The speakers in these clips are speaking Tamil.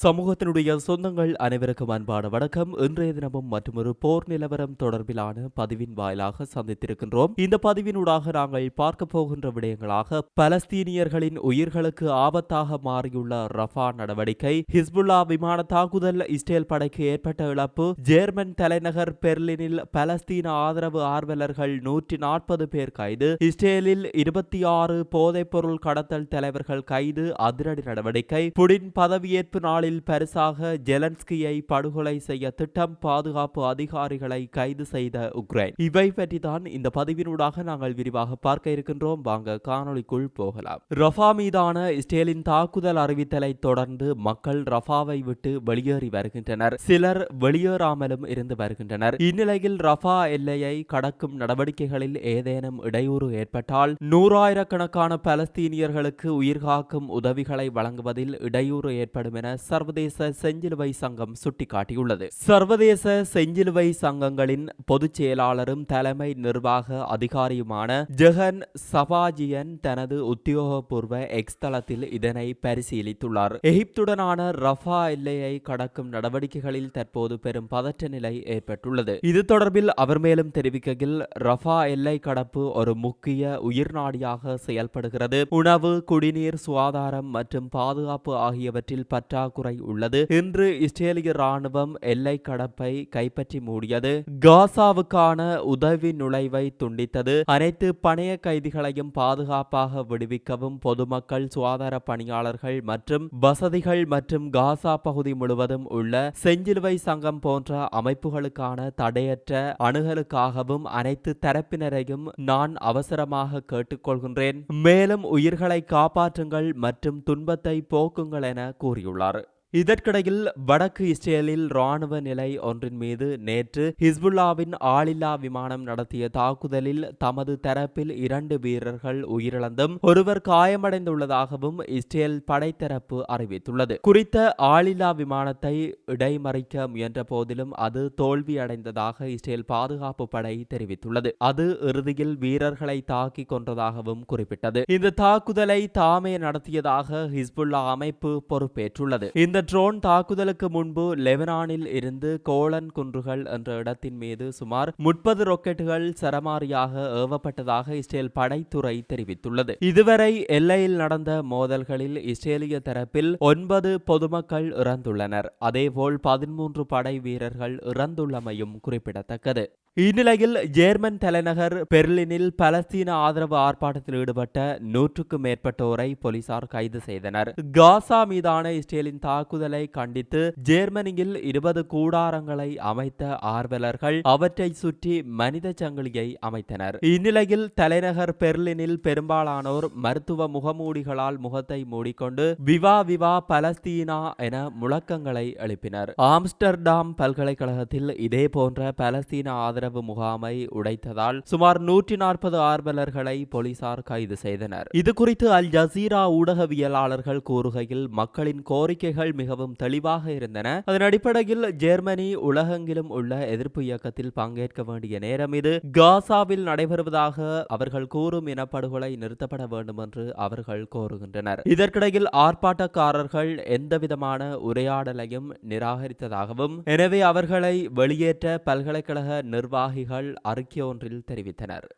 சமூகத்தினுடைய சொந்தங்கள் அனைவருக்கும் அன்பான வணக்கம். இன்றைய தினமும் மற்றொரு போர் நிலவரம் தொடர்பிலான பதிவின் வாயிலாக சந்தித்திருக்கின்றோம். இந்த பதிவினூடாக நாங்கள் பார்க்க போகின்ற விடயங்களாக பலஸ்தீனியர்களின் உயிர்களுக்கு ஆபத்தாக மாறியுள்ள ரஃபா நடவடிக்கை ஹிஸ்புல்லா விமான தாக்குதல் இஸ்ரேல் படைக்கு ஏற்பட்ட இழப்பு ஜேர்மன் தலைநகர் பெர்லினில் பலஸ்தீன ஆதரவு ஆர்வலர்கள் நூற்றி நாற்பது பேர் கைது இஸ்ரேலில் இருபத்தி ஆறு போதைப்பொருள் கடத்தல் தலைவர்கள் கைது அதிரடி நடவடிக்கை புடின் பதவியேற்பு நாளில் பரிசாக ஜெலன்ஸ்கியை படுகொலை செய்ய திட்டம் பாதுகாப்பு அதிகாரிகளை கைது செய்த உக்ரைன். இவை பற்றி தான் இந்த பதிவினூடாக நாங்கள் விரிவாக பார்க்க இருக்கின்றோம். வாங்க காணொலிக்குள் போகலாம். ரஃபா மீதான இஸ்ரேலின் தாக்குதல் அறிவித்தலை தொடர்ந்து மக்கள் ரஃபாவை விட்டு வெளியேறி வருகின்றனர். சிலர் வெளியேறாமலும் இருந்து வருகின்றனர். இந்நிலையில் ரஃபா எல்லையை கடக்கும் நடவடிக்கைகளில் ஏதேனும் இடையூறு ஏற்பட்டால் நூறாயிரக்கணக்கான பலஸ்தீனியர்களுக்கு உயிர்காக்கும் உதவிகளை வழங்குவதில் இடையூறு ஏற்படும் என சர்வதேச செஞ்சிலுவை சங்கம் சுட்டிக்காட்டியுள்ளது. சர்வதேச செஞ்சிலுவை சங்கங்களின் பொதுச் செயலாளரும் தலைமை நிர்வாக அதிகாரியுமான ஜெகன் சபாஜியன் தனது உத்தியோகபூர்வ எக்ஸ் தளத்தில் இதனை பரிசீலித்துள்ளார். எகிப்துடனான ரஃபா எல்லையை கடக்கும் நடவடிக்கைகளில் தற்போது பெரும் பதற்ற நிலை ஏற்பட்டுள்ளது. இது தொடர்பில் அவர் மேலும் தெரிவிக்கையில் ரஃபா எல்லை கடப்பு ஒரு முக்கிய உயிர்நாடியாக செயல்படுகிறது. உணவு குடிநீர் சுகாதாரம் மற்றும் பாதுகாப்பு ஆகியவற்றில் பற்றாக்குறை உள்ளது. இன்று இஸ்ரேலிய ராணுவம் எல்லை கடப்பை கைப்பற்றி மூடியது. காசாவுக்கான உதவி நுழைவை துண்டித்தது. அனைத்து பணைய கைதிகளையும் பாதுகாப்பாக விடுவிக்கவும் பொதுமக்கள் சுகாதார பணியாளர்கள் மற்றும் வசதிகள் மற்றும் காசா பகுதி முழுவதும் உள்ள செஞ்சிலுவை சங்கம் போன்ற அமைப்புகளுக்கான தடையற்ற அணுகலுக்காகவும் அனைத்து தரப்பினரையும் நான் அவசரமாக கேட்டுக்கொள்கின்றேன். மேலும் உயிர்களை காப்பாற்றுங்கள் மற்றும் துன்பத்தை போக்குங்கள் என கூறியுள்ளார். இதற்கிடையில் வடக்கு இஸ்ரேலில் ராணுவ நிலை ஒன்றின் மீது நேற்று ஹிஸ்புல்லாவின் ஆளில்லா விமானம் நடத்திய தாக்குதலில் தமது தரப்பில் இரண்டு வீரர்கள் உயிரிழந்தும் ஒருவர் காயமடைந்துள்ளதாகவும் இஸ்ரேல் படைத்தரப்பு அறிவித்துள்ளது. குறித்த ஆளில்லா விமானத்தை இடைமறிக்க முயன்ற போதிலும் அது தோல்வியடைந்ததாக இஸ்ரேல் பாதுகாப்பு படை தெரிவித்துள்ளது. அது இறுதியில் வீரர்களை தாக்கி கொன்றதாகவும் குறிப்பிட்டது. இந்த தாக்குதலை தாமே நடத்தியதாக ஹிஸ்புல்லா அமைப்பு பொறுப்பேற்றுள்ளது. இந்த ட்ரோன் தாக்குதலுக்கு முன்பு லெபனானில் இருந்து கோலன் குன்றுகள் என்ற இடத்தின் மீது சுமார் முப்பது ராக்கெட்டுகள் சரமாரியாக ஏவப்பட்டதாக இஸ்ரேல் படைத்துறை தெரிவித்துள்ளது. இதுவரை எல்லையில் நடந்த மோதல்களில் இஸ்ரேலிய தரப்பில் ஒன்பது பொதுமக்கள் இறந்துள்ளனர். அதேபோல் பதிமூன்று படை வீரர்கள் இறந்துள்ளமையும் குறிப்பிடத்தக்கது. இந்நிலையில் ஜேர்மன் தலைநகர் பெர்லினில் பலஸ்தீன ஆதரவு ஆர்ப்பாட்டத்தில் ஈடுபட்ட நூற்றுக்கும் மேற்பட்டோரை போலீசார் கைது செய்தனர். காசா மீதான இஸ்ரேலின் தாக்கு தாக்குதலை கண்டித்து ஜேர்மனியில் இருபது கூடாரங்களை அமைத்த ஆர்வலர்கள் அவற்றை சுற்றி மனித சங்கிலியை அமைத்தனர். இந்நிலையில் தலைநகர் பெர்லினில் பெரும்பாலானோர் மருத்துவ முகமூடிகளால் முகத்தை மூடிக்கொண்டு விவா விவா பலஸ்தீனா என முழக்கங்களை எழுப்பினர். ஆம்ஸ்டர்டாம் பல்கலைக்கழகத்தில் இதே போன்ற பலஸ்தீன ஆதரவு முகாமை உடைத்ததால் சுமார் நூற்றி நாற்பது ஆர்வலர்களை போலீசார் கைது செய்தனர். இது குறித்து அல் ஜசீரா ஊடகவியலாளர்கள் கூறுகையில் மக்களின் கோரிக்கைகள் மிகவும் தெளிவாக இருந்தன. அதன் அடிப்படையில் ஜெர்மனி உலகெங்கிலும் உள்ள எதிர்ப்பு இயக்கத்தில் பங்கேற்க வேண்டிய நேரம் இது. காசாவில் நடைபெறுவதாக அவர்கள் கூறும் இனப்படுகொலை நிறுத்தப்பட வேண்டும் என்று அவர்கள் கோருகின்றனர். இதற்கிடையில் ஆர்ப்பாட்டக்காரர்கள் எந்தவிதமான உரையாடலையும் நிராகரித்ததாகவும் எனவே அவர்களை வெளியேற்ற பல்கலைக்கழக நிர்வாகிகள் அறிக்கை ஒன்றில் தெரிவித்தனர்.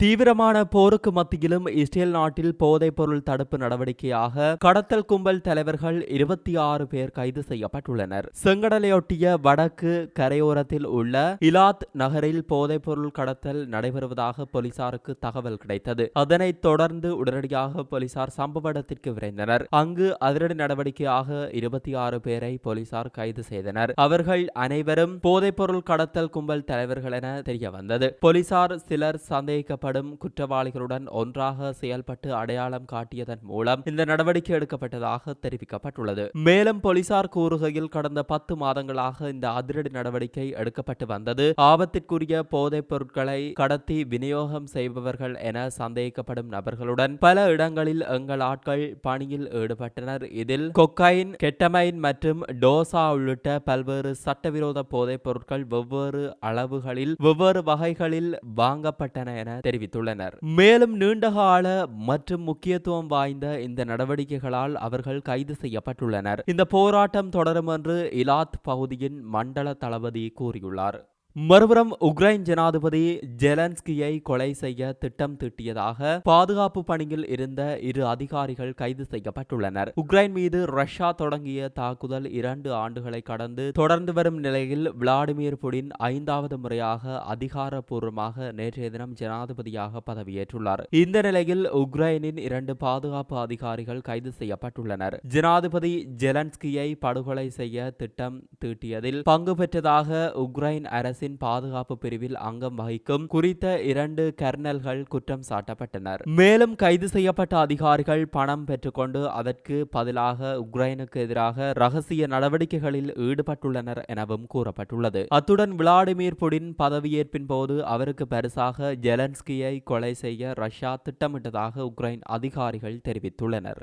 தீவிரமான போருக்கு மத்தியிலும் இஸ்ரேல் நாட்டில் போதைப்பொருள் தடுப்பு நடவடிக்கையாக கடத்தல் கும்பல் தலைவர்கள் இருபத்தி ஆறு பேர் கைது செய்யப்பட்டுள்ளனர். செங்கடலையொட்டிய வடக்கு கரையோரத்தில் உள்ள இலாத் நகரில் போதைப்பொருள் கடத்தல் நடைபெறுவதாக போலீசாருக்கு தகவல் கிடைத்தது. அதனைத் தொடர்ந்து உடனடியாக போலீசார் சம்பவ இடத்திற்கு விரைந்தனர். அங்கு அதிரடி நடவடிக்கையாக இருபத்தி ஆறு பேரை போலீசார் கைது செய்தனர். அவர்கள் அனைவரும் போதைப்பொருள் கடத்தல் கும்பல் தலைவர்கள் என தெரிய வந்தது போலீசார் சிலர் சந்தேகிக்கப்பட்ட எனப்படும் குற்றவாளிகளுடன் ஒன்றாக செயல்பட்டு அடையாளம் காட்டியதன் மூலம் இந்த நடவடிக்கை எடுக்கப்பட்டதாக தெரிவிக்கப்பட்டுள்ளது. மேலும் போலீசார் கூறுகையில் கடந்த பத்து மாதங்களாக இந்த அதிரடி நடவடிக்கை எடுக்கப்பட்டு வந்தது. ஆபத்திற்குரிய போதைப் பொருட்களை கடத்தி விநியோகம் செய்பவர்கள் என சந்தேகிக்கப்படும் நபர்களுடன் பல இடங்களில் எங்கள் ஆட்கள் பணியில் ஈடுபட்டனர். இதில் கொக்கைன் கெட்டமைன் மற்றும் டோசா உள்ளிட்ட பல்வேறு சட்டவிரோத போதைப் பொருட்கள் வெவ்வேறு அளவுகளில் வெவ்வேறு வகைகளில் வாங்கப்பட்டன என தெரிவித்தார் தெரிவித்துள்ளனர். மேலும் நீண்டகால மற்றும் முக்கியத்துவம் வாய்ந்த இந்த நடவடிக்கைகளால் அவர்கள் கைது செய்யப்பட்டுள்ளனர். இந்த போராட்டம் தொடரும் என்று இலாத் பகுதியின் மண்டல தளபதி கூறியுள்ளார். மறுபுறம் உக்ரைன் ஜனாதிபதி ஜெலன்ஸ்கியை கொலை செய்ய திட்டம் தீட்டியதாக பாதுகாப்பு பணியில் இருந்த இரு அதிகாரிகள் கைது செய்யப்பட்டுள்ளனர். உக்ரைன் மீது ரஷ்யா தொடங்கிய தாக்குதல் இரண்டு ஆண்டுகளை கடந்து தொடர்ந்து வரும் நிலையில் விளாடிமிர் புடின் ஐந்தாவது முறையாக அதிகாரப்பூர்வமாக நேற்றைய தினம் ஜனாதிபதியாக பதவியேற்றுள்ளார். இந்த நிலையில் உக்ரைனின் இரண்டு பாதுகாப்பு அதிகாரிகள் கைது செய்யப்பட்டுள்ளனர். ஜனாதிபதி ஜெலன்ஸ்கியை படுகொலை செய்ய திட்டம் தீட்டியதில் பங்கு பெற்றதாக உக்ரைன் அரசின் பாதுகாப்பு பிரிவில் அங்கம் வகிக்கும் குறித்த இரண்டு கர்னல்கள் குற்றம் சாட்டப்பட்டனர். மேலும் கைது செய்யப்பட்ட அதிகாரிகள் பணம் பெற்றுக்கொண்டு அதற்கு பதிலாக உக்ரைனுக்கு எதிராக ரகசிய நடவடிக்கைகளில் ஈடுபட்டுள்ளனர் எனவும் கூறப்பட்டுள்ளது. அத்துடன் விளாடிமிர் புடின் பதவியேற்பின் போது அவருக்கு பரிசாக ஜெலன்ஸ்கியை கொலை செய்ய ரஷ்யா திட்டமிட்டதாக உக்ரைன் அதிகாரிகள் தெரிவித்துள்ளனர்.